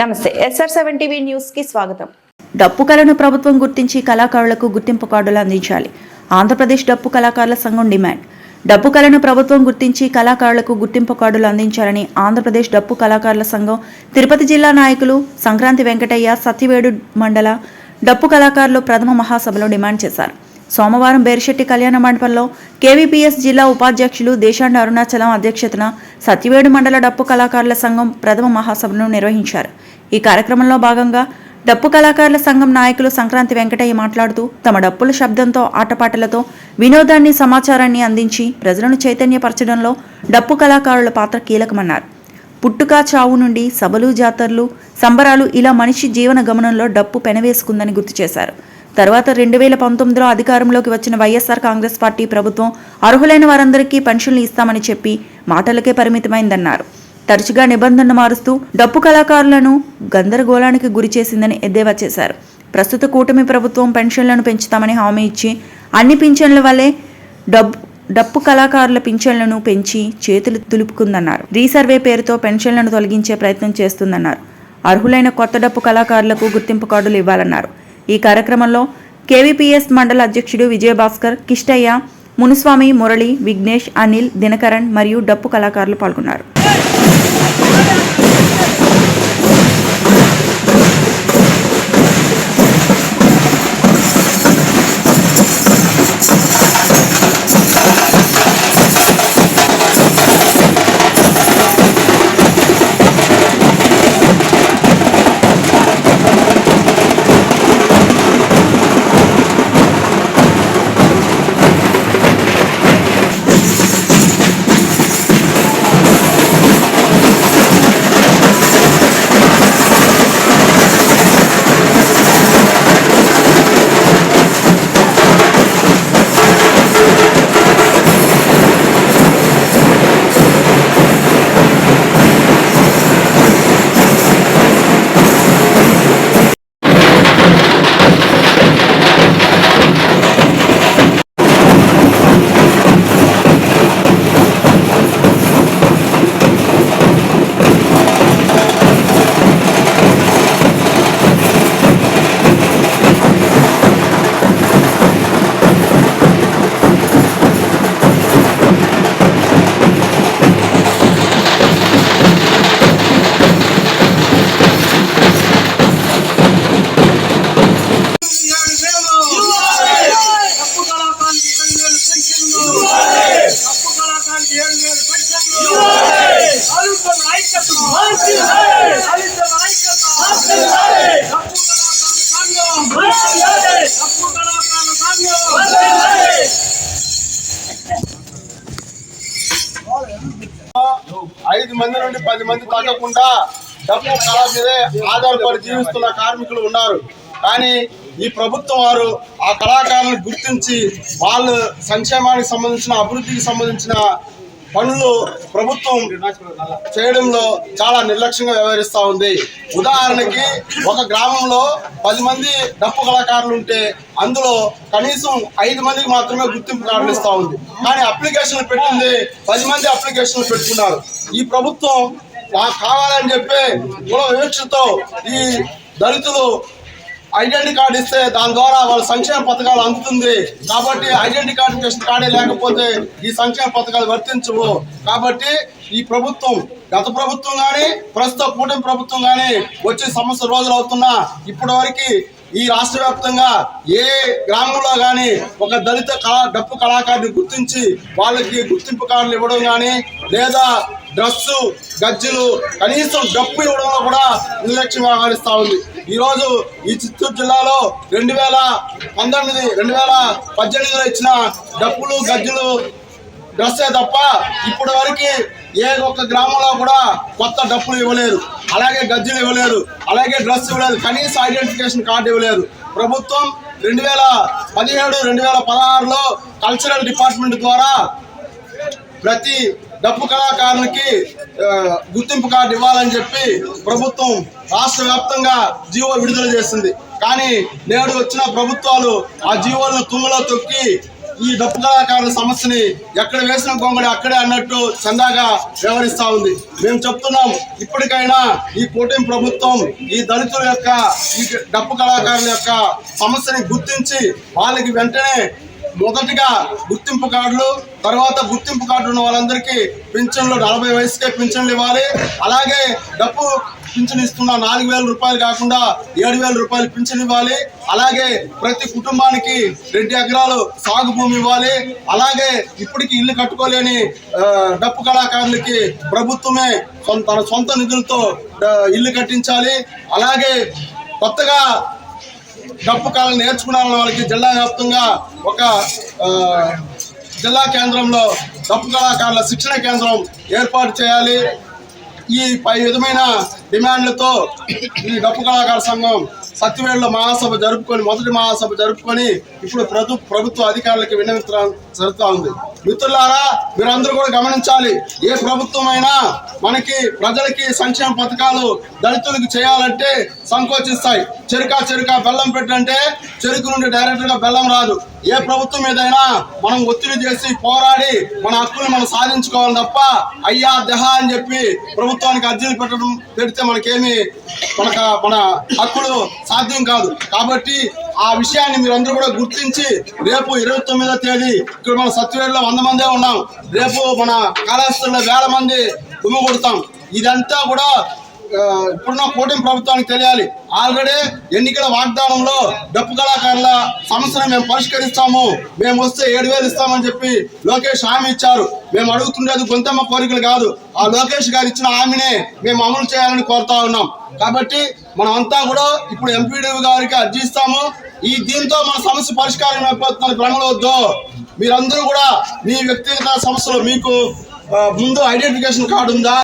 నమస్తే SR seven TV న్యూస్కి స్వాగతం. డప్పు కళను ప్రభుత్వం గుర్తించి కళాకారులకు గుర్తింపు కార్డులు అందించాలి. ఆంధ్రప్రదేశ్ డప్పు కళాకారుల సంఘం డిమాండ్. డప్పు కళను ప్రభుత్వం గుర్తించి కళాకారులకు గుర్తింపు కార్డులు అందించాలని ఆంధ్రప్రదేశ్ డప్పు కళాకారుల సంఘం తిరుపతి జిల్లా నాయకులు సంక్రాంతి వెంకటయ్య సత్యవేడు మండల డప్పు కళాకారులు ప్రథమ మహాసభలో డిమాండ్ చేశారు. సోమవారం బేరిశెట్టి కళ్యాణ మండపంలో కేవీపీఎస్ జిల్లా ఉపాధ్యక్షులు దేశాండ అరుణాచలం అధ్యక్షతన సత్యవేడు మండల డప్పు కళాకారుల సంఘం ప్రథమ మహాసభను నిర్వహించారు. ఈ కార్యక్రమంలో భాగంగా డప్పు కళాకారుల సంఘం నాయకులు సంక్రాంతి వెంకటయ్య మాట్లాడుతూ తమ డప్పుల శబ్దంతో ఆటపాటలతో వినోదాన్ని సమాచారాన్ని అందించి ప్రజలను చైతన్యపరచడంలో డప్పు కళాకారుల పాత్ర కీలకమన్నారు. పుట్టుక చావు నుండి సభలు జాతరలు సంబరాలు ఇలా మనిషి జీవన గమనంలో డప్పు పెనవేసుకుందని గుర్తు చేశారు. తర్వాత రెండు వేల పంతొమ్మిదిలో అధికారంలోకి వచ్చిన వైఎస్ఆర్ కాంగ్రెస్ పార్టీ ప్రభుత్వం అర్హులైన వారందరికీ పెన్షన్లు ఇస్తామని చెప్పి మాటలకే పరిమితమైందన్నారు. తరచుగా నిబంధన మారుస్తూ డప్పు కళాకారులను గందరగోళానికి గురి చేసిందని ఎద్దేవా చేశారు. ప్రస్తుత కూటమి ప్రభుత్వం పెన్షన్లను పెంచుతామని హామీ ఇచ్చి అన్ని పింఛన్ల వల్లే డబ్బు డప్పు కళాకారుల పింఛన్లను పెంచి చేతులు తులుపుకుందన్నారు రీసర్వే పేరుతో పెన్షన్లను తొలగించే ప్రయత్నం చేస్తుందన్నారు. అర్హులైన కొత్త డప్పు కళాకారులకు గుర్తింపు కార్డులు ఇవ్వాలన్నారు. ఈ కార్యక్రమంలో కేవీపీఎస్ మండల అధ్యక్షుడు విజయభాస్కర్ కిష్టయ్య మునుస్వామి మురళి విఘ్నేష్ అనిల్ దినకరణ్ మరియు డప్పు కళాకారులు పాల్గొన్నారు. ఐదు మంది నుండి పది మంది తగ్గకుండా డబ్బు కళా మీదే ఆధారపడి జీవిస్తున్న కార్మికులు ఉన్నారు. కానీ ఈ ప్రభుత్వం వారు ఆ కళాకారులను గుర్తించి వాళ్ళు సంక్షేమానికి సంబంధించిన అభివృద్ధికి సంబంధించిన పనులు ప్రభుత్వం చేయడంలో చాలా నిర్లక్ష్యంగా వ్యవహరిస్తూ ఉంది. ఉదాహరణకి ఒక గ్రామంలో పది మంది డప్పు కళాకారులు ఉంటే అందులో కనీసం ఐదు మందికి మాత్రమే గుర్తింపు కార్డులు ఇస్తూ ఉంది. కానీ అప్లికేషన్లు పెట్టింది పది మంది అప్లికేషన్లు పెట్టుకున్నారు. ఈ ప్రభుత్వం నాకు కావాలని చెప్పి కుల వివక్షతో ఈ దళితులు ఐడెంటిటీ కార్డు ఇస్తే దాని ద్వారా వాళ్ళ సంక్షేమ పథకాలు అందుతుంది. కాబట్టి ఐడెంటిటీ కార్డు కార్డే లేకపోతే ఈ సంక్షేమ పథకాలు వర్తించవు. కాబట్టి ఈ ప్రభుత్వం గత ప్రభుత్వం కానీ ప్రస్తుత కూటమి ప్రభుత్వం కానీ వచ్చే సంవత్సరం రోజులు అవుతున్నా ఇప్పటి వరకు ఈ రాష్ట్ర వ్యాప్తంగా ఏ గ్రామంలో కానీ ఒక దళిత కళా డప్పు కళాకారుని గుర్తించి వాళ్ళకి గుర్తింపు కార్డులు ఇవ్వడం కానీ లేదా డ్రస్సు గజ్జలు కనీసం డప్పు ఇవ్వడంలో కూడా నిర్లక్ష్యం వ్యవహరిస్తూ ఉంది. ఈరోజు ఈ చిత్తూరు జిల్లాలో రెండు వేల పంతొమ్మిది రెండు వేల పద్దెనిమిదిలో ఇచ్చిన డప్పులు గజ్జలు డ్రస్సే తప్ప ఇప్పటి వరకు ఏ ఒక్క గ్రామంలో కూడా కొత్త డప్పులు ఇవ్వలేదు అలాగే గజ్జలు ఇవ్వలేదు అలాగే డ్రెస్ ఇవ్వలేదు. కనీస ఐడెంటిఫికేషన్ కార్డు ఇవ్వలేదు ప్రభుత్వం రెండు వేల పదిహేడు రెండు వేల పదహారులో కల్చరల్ డిపార్ట్మెంట్ ద్వారా ప్రతి డప్పు కళాకారునికి గుర్తింపు కార్డు ఇవ్వాలని చెప్పి ప్రభుత్వం రాష్ట్ర వ్యాప్తంగా జీవో విడుదల చేసింది. కానీ నేడు వచ్చిన ప్రభుత్వాలు ఆ జీవోలను తుమ్మలో తొక్కి ఈ డప్పు కళాకారుల సమస్యని ఎక్కడ వేసిన గొంగడి అక్కడే అన్నట్టు చందాగా వ్యవహరిస్తూ ఉంది. మేము చెప్తున్నాం ఇప్పటికైనా ఈ కూటమి ప్రభుత్వం ఈ దళితుల యొక్క ఈ డప్పు కళాకారుల యొక్క సమస్యని గుర్తించి వాళ్ళకి వెంటనే మొదటిగా గుర్తింపు కార్డులు తర్వాత గుర్తింపు కార్డు ఉన్న వాళ్ళందరికీ పింఛన్లు నలభై వయసుకే పింఛన్లు ఇవ్వాలి. అలాగే డబ్బు పింఛన్ ఇస్తున్న నాలుగు వేల రూపాయలు కాకుండా ఏడు వేల రూపాయలు పింఛన్ ఇవ్వాలి. అలాగే ప్రతి కుటుంబానికి రెండు ఎకరాలు సాగు భూమి ఇవ్వాలి. అలాగే ఇప్పటికి ఇల్లు కట్టుకోలేని డప్పు కళాకారులకి ప్రభుత్వమే సొంత తన సొంత నిధులతో ఇల్లు కట్టించాలి. అలాగే కొత్తగా డప్పు కళలు నేర్చుకున్న వాళ్ళకి జిల్లా వ్యాప్తంగా ఒక జిల్లా కేంద్రంలో డప్పు కళాకారుల శిక్షణ కేంద్రం ఏర్పాటు చేయాలి. ఈ పై విధమైన డిమాండ్లతో ఈ డప్పు కళాకార సంఘం సత్యవేడులో మహాసభ జరుపుకొని మొదటి మహాసభ జరుపుకొని ఇప్పుడు ప్రభు ప్రభుత్వ అధికారులకి విన్నవించడం జరుగుతూ ఉంది. మిత్రులారా మీరందరూ కూడా గమనించాలి. ఏ ప్రభుత్వం అయినా మనకి ప్రజలకి సంక్షేమ పథకాలు దళితులకు చేయాలంటే సంకోచిస్తాయి. చెరుక చెరుక బెల్లం పెట్టంటే చెరుకు నుండి డైరెక్ట్గా బెల్లం రాదు. ఏ ప్రభుత్వం మీదైనా మనం ఒత్తిడి చేసి పోరాడి మన హక్కులు మనం సాధించుకోవాలి తప్ప అయ్యా దహ అని చెప్పి ప్రభుత్వానికి అర్జీలు పెట్టడం పెడితే మనకేమి మనకు మన హక్కులు సాధ్యం కాదు. కాబట్టి ఆ విషయాన్ని మీరందరూ కూడా గుర్తించి రేపు ఇరవై తొమ్మిదో తేదీ ఇక్కడ మన సత్యవేరులో వంద మందే ఉన్నాం. రేపు మన కళాశాలలో వేల మంది గుమ్మ కొడతాం. ఇదంతా కూడా ఇప్పుడున్న కూటమి ప్రభుత్వానికి తెలియాలి. ఆల్రెడీ ఎన్నికల వాగ్దానంలో డప్పు కళాకారుల సమస్యను మేము పరిష్కరిస్తాము. మేము వస్తే ఏడు వేలు ఇస్తామని చెప్పి లోకేష్ హామీ ఇచ్చారు. మేము అడుగుతుండేది గొంతమ్మ కోరికలు కాదు. ఆ లోకేష్ గారు ఇచ్చిన హామీనే మేము అమలు చేయాలని కోరుతా ఉన్నాం. కాబట్టి మనం అంతా కూడా ఇప్పుడు ఎంపీడీ గారికి అర్జీ ఇస్తాము. ఈ దీంతో మన సమస్య పరిష్కారం అయిపోతుందని మీరందరూ కూడా మీ వ్యక్తిగత సమస్యలు మీకు ముందు ఐడెంటిఫికేషన్ కార్డు ఉందా?